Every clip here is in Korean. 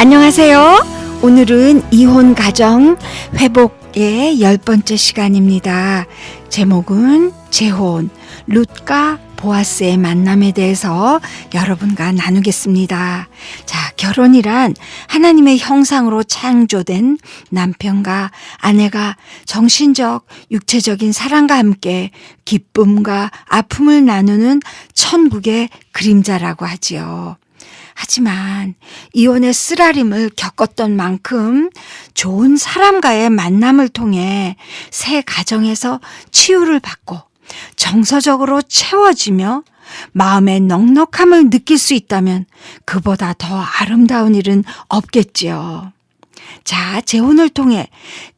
안녕하세요. 오늘은 이혼 가정 회복의 열 번째 시간입니다. 제목은 재혼, 룻과 보아스의 만남에 대해서 여러분과 나누겠습니다. 자, 결혼이란 하나님의 형상으로 창조된 남편과 아내가 정신적, 육체적인 사랑과 함께 기쁨과 아픔을 나누는 천국의 그림자라고 하지요. 하지만 이혼의 쓰라림을 겪었던 만큼 좋은 사람과의 만남을 통해 새 가정에서 치유를 받고 정서적으로 채워지며 마음의 넉넉함을 느낄 수 있다면 그보다 더 아름다운 일은 없겠지요. 자, 재혼을 통해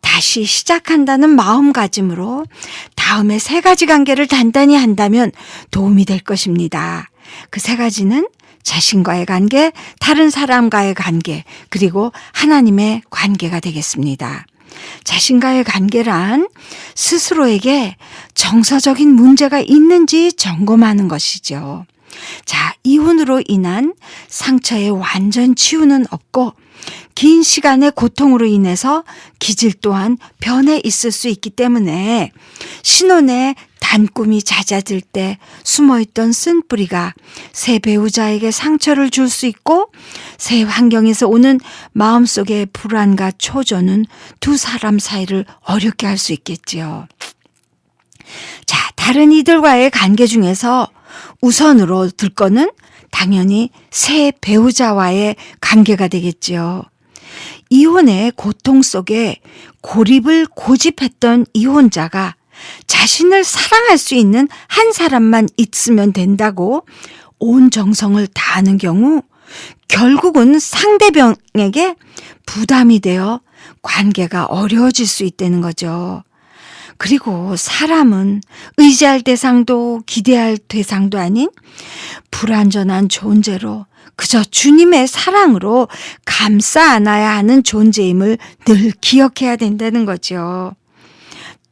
다시 시작한다는 마음가짐으로 다음에 세 가지 관계를 단단히 한다면 도움이 될 것입니다. 그 세 가지는 자신과의 관계, 다른 사람과의 관계, 그리고 하나님의 관계가 되겠습니다. 자신과의 관계란 스스로에게 정서적인 문제가 있는지 점검하는 것이죠. 자, 이혼으로 인한 상처의 완전 치유는 없고 긴 시간의 고통으로 인해서 기질 또한 변해 있을 수 있기 때문에 신혼의 단꿈이 잦아들 때 숨어있던 쓴 뿌리가 새 배우자에게 상처를 줄 수 있고 새 환경에서 오는 마음속의 불안과 초조는 두 사람 사이를 어렵게 할 수 있겠지요. 자, 다른 이들과의 관계 중에서 우선으로 들 거는 당연히 새 배우자와의 관계가 되겠지요. 이혼의 고통 속에 고립을 고집했던 이혼자가 자신을 사랑할 수 있는 한 사람만 있으면 된다고 온 정성을 다하는 경우 결국은 상대방에게 부담이 되어 관계가 어려워질 수 있다는 거죠. 그리고 사람은 의지할 대상도 기대할 대상도 아닌 불완전한 존재로 그저 주님의 사랑으로 감싸 안아야 하는 존재임을 늘 기억해야 된다는 거죠.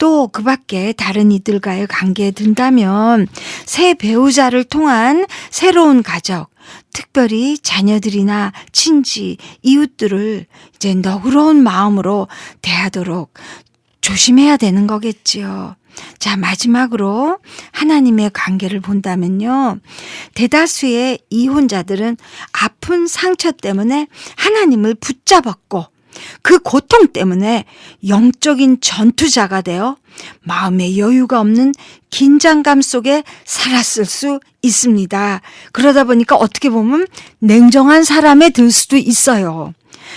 또 그 밖에 다른 이들과의 관계에 든다면 새 배우자를 통한 새로운 가족, 특별히 자녀들이나 친지, 이웃들을 이제 너그러운 마음으로 대하도록 조심해야 되는 거겠지요. 자, 마지막으로 하나님의 관계를 본다면요. 대다수의 이혼자들은 아픈 상처 때문에 하나님을 붙잡았고 그 고통 때문에 영적인 전투자가 되어 마음의 여유가 없는 긴장감 속에 살았을 수 있습니다. 그러다 보니까 어떻게 보면 냉정한 사람에 들 수도 있어요.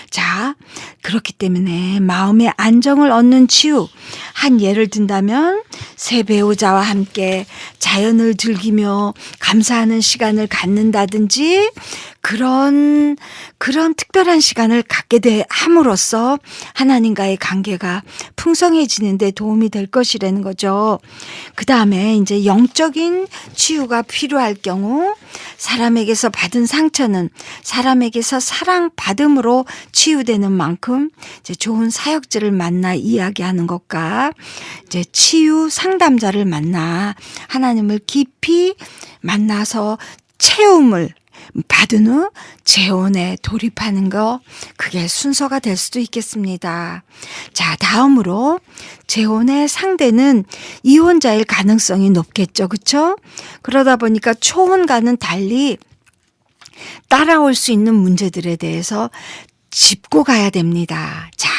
자, 그렇기 때문에 마음의 안정을 얻는 치유. 한 예를 든다면 새 배우자와 함께 자연을 즐기며 감사하는 시간을 갖는다든지 그런 그런 특별한 시간을 갖게 돼 함으로써 하나님과의 관계가 풍성해지는 데 도움이 될 것이라는 거죠. 그다음에 이제 영적인 치유가 필요할 경우 사람에게서 받은 상처는 사람에게서 사랑받음으로 치유되는 만큼 이제 좋은 사역자를 만나 이야기하는 것과 이제 치유 상 담자를 만나 하나님을 깊이 만나서 채움을 받은 후 재혼에 돌입하는 거 그게 순서가 될 수도 있겠습니다. 자, 다음으로 재혼의 상대는 이혼자일 가능성이 높겠죠. 그렇죠? 그러다 보니까 초혼과는 달리 따라올 수 있는 문제들에 대해서 짚고 가야 됩니다. 자,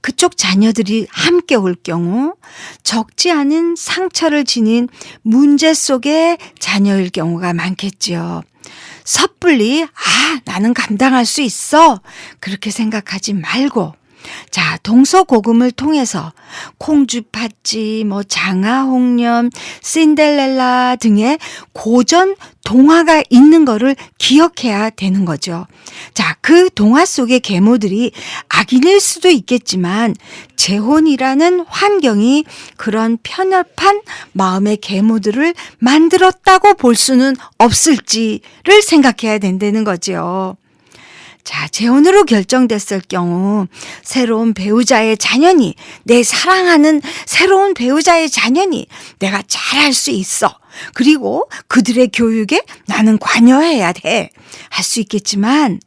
그쪽 자녀들이 함께 올 경우 적지 않은 상처를 지닌 문제 속의 자녀일 경우가 많겠지요. 섣불리, 아, 나는 감당할 수 있어. 그렇게 생각하지 말고, 자, 동서고금을 통해서 콩주 팥쥐, 뭐 장아 홍련, 신델렐라 등의 고전 동화가 있는 거를 기억해야 되는 거죠. 자, 그 동화 속의 계모들이 악인일 수도 있겠지만 재혼이라는 환경이 그런 편협한 마음의 계모들을 만들었다고 볼 수는 없을지를 생각해야 된다는 거죠. 자, 재혼으로 결정됐을 경우 새로운 배우자의 자녀니 내 사랑하는 새로운 배우자의 자녀니 내가 잘할 수 있어. 그리고 그들의 교육에 나는 관여해야 돼. 할 수 있겠지만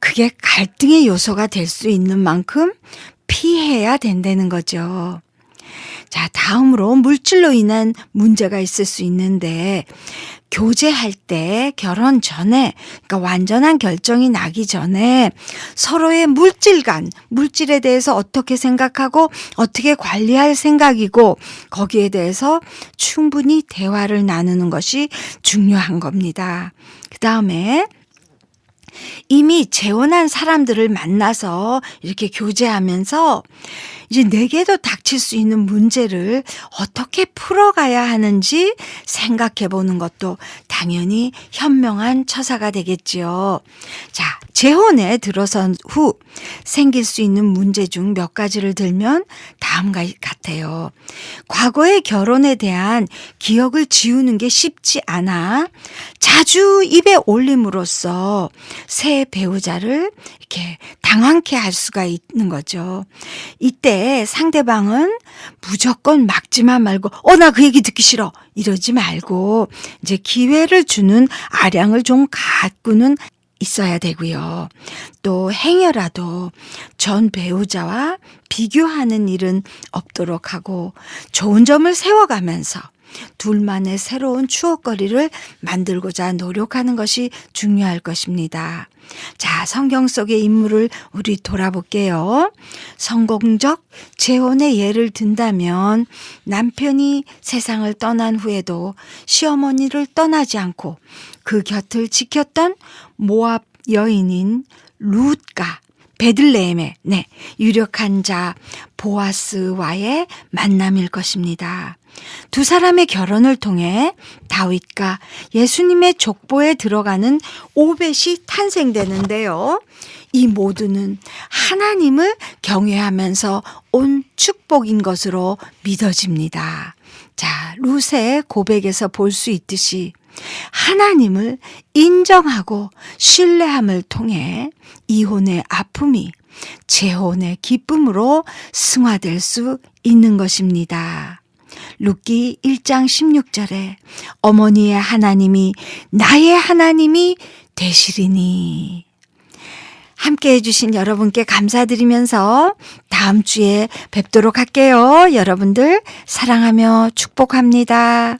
그게 갈등의 요소가 될 수 있는 만큼 피해야 된다는 거죠. 자, 다음으로 물질로 인한 문제가 있을 수 있는데, 교제할 때 결혼 전에, 그러니까 완전한 결정이 나기 전에 서로의 물질관, 물질에 대해서 어떻게 생각하고 어떻게 관리할 생각이고 거기에 대해서 충분히 대화를 나누는 것이 중요한 겁니다. 그 다음에 이미 재혼한 사람들을 만나서 이렇게 교제하면서 이제 내게도 닥칠 수 있는 문제를 어떻게 풀어가야 하는지 생각해 보는 것도 당연히 현명한 처사가 되겠지요. 자, 재혼에 들어선 후 생길 수 있는 문제 중 몇 가지를 들면 다음과 같아요. 과거의 결혼에 대한 기억을 지우는 게 쉽지 않아 자주 입에 올림으로써 새 배우자를 이렇게 당황케 할 수가 있는 거죠. 이때 상대방은 무조건 막지만 말고, 어, 나 그 얘기 듣기 싫어. 이러지 말고, 이제 기회를 주는 아량을 좀 갖고는 있어야 되고요. 또 행여라도 전 배우자와 비교하는 일은 없도록 하고 좋은 점을 세워가면서 둘만의 새로운 추억거리를 만들고자 노력하는 것이 중요할 것입니다. 자, 성경 속의 인물을 우리 돌아볼게요. 성공적 재혼의 예를 든다면 남편이 세상을 떠난 후에도 시어머니를 떠나지 않고 그 곁을 지켰던 모압 여인인 룻가 베들레헴의 네, 유력한 자 보아스와의 만남일 것입니다. 두 사람의 결혼을 통해 다윗과 예수님의 족보에 들어가는 오벳이 탄생되는데요. 이 모두는 하나님을 경외하면서 온 축복인 것으로 믿어집니다. 자, 루세의 고백에서 볼 수 있듯이 하나님을 인정하고 신뢰함을 통해 이혼의 아픔이 재혼의 기쁨으로 승화될 수 있는 것입니다. 룻기 1장 16절에 어머니의 하나님이 나의 하나님이 되시리니 함께 해주신 여러분께 감사드리면서 다음 주에 뵙도록 할게요. 여러분들 사랑하며 축복합니다.